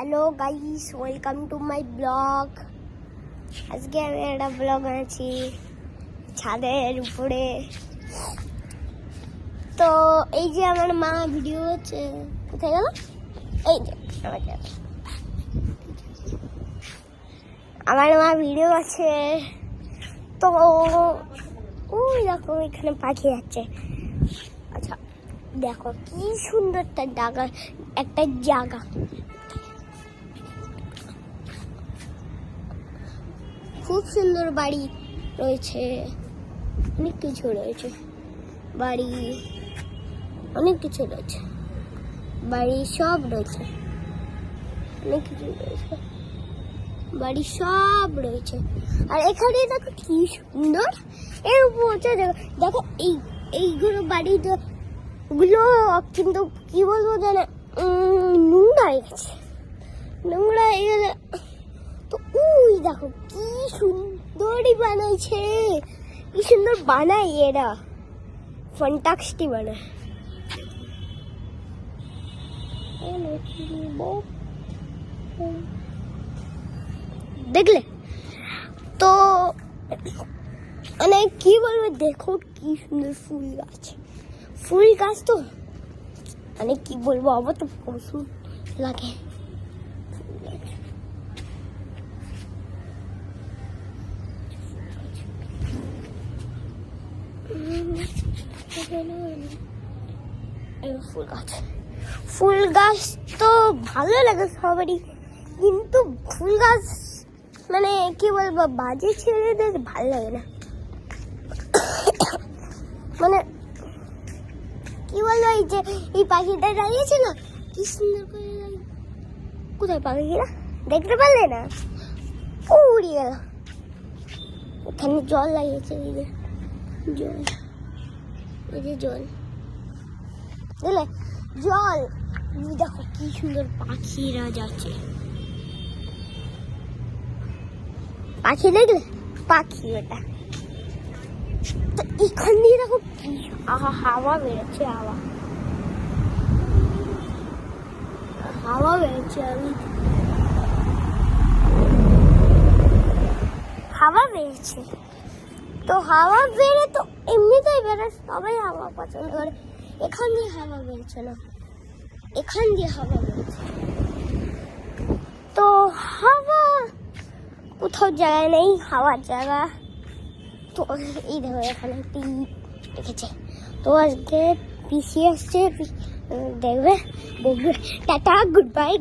Hello guys welcome to my blog আজকে আমি একটা ব্লগ আছি ছাদের উপরে। তো এই যে আমার মা ভিডিও হচ্ছে। কোথায় গেল? এই যে, আমার মা ভিডিও আছে। তো, ওই দেখো, এখানে পাখি যাচ্ছে। আচ্ছা দেখো, কি সুন্দর তার জায়গা একটা জায়গা খুব সুন্দর বাড়ি রয়েছে। অনেক কিছু রয়েছে। বাড়ি অনেক কিছু রয়েছে। বাড়ি সব রয়েছে। অনেক কিছু রয়েছে। বাড়ি সব রয়েছে। আর এখানে দেখো কি সুন্দর। এর উপর দেখো দেখো এই, এইগুলো বাড়ি তো- গুলো কিন্তু কি বলব জানে নোংরা হয়ে গেছে। নোংরা হয়ে গেলে দেখো, কি সুন্দরই বানাইছে। কি সুন্দর বানায় এরা। ফন্টাক্সটি বানায়? দেখলে? তো মানে কি বলব, দেখো কি সুন্দর ফুল গাছ। ফুল গাছ তো মানে কি বলব আবার তো প্রচুর লাগে এই ফুল গাছ। ফুল গাছ তো ভালো লাগে সবারই, কিন্তু ফুল গাছ মানে কি বলব, বাজে ছেলেদের ভালো লাগে না। মানে কি বলব, এই যে এই পাখিটা দাঁড়িয়েছে না কি সুন্দর করে কোথায় পাখিরা দেখতে পারলে না? ও উড়ে গেল। এখানে জল লাগিয়েছে, এই যে জল। এই যে জল। বুঝলে জল। দেখো কি সুন্দর পাখিরা যাচ্ছে। পাখি দেখলে? পাখি ওটা। তো এখান দিয়ে দেখো কি হাওয়া বেরোচ্ছে, হাওয়া। হাওয়া বেরোচ্ছে, আমি হাওয়া বেরোচ্ছে। তো হাওয়া বেরো তো এমনিতেই বেরোয় সবাই হাওয়া পছন্দ করে। এখান দিয়ে হাওয়া বেরোচ্ছে না। এখান দিয়ে হাওয়া বেরোচ্ছে তো হাওয়া কোথাও জায়গা নেই, হাওয়ার জায়গা। তো এই দেখো, এখানে একটি রেখেছে। তো আজকে পিসি আসছে দেখবে, বলবে, টাটা গুড বাই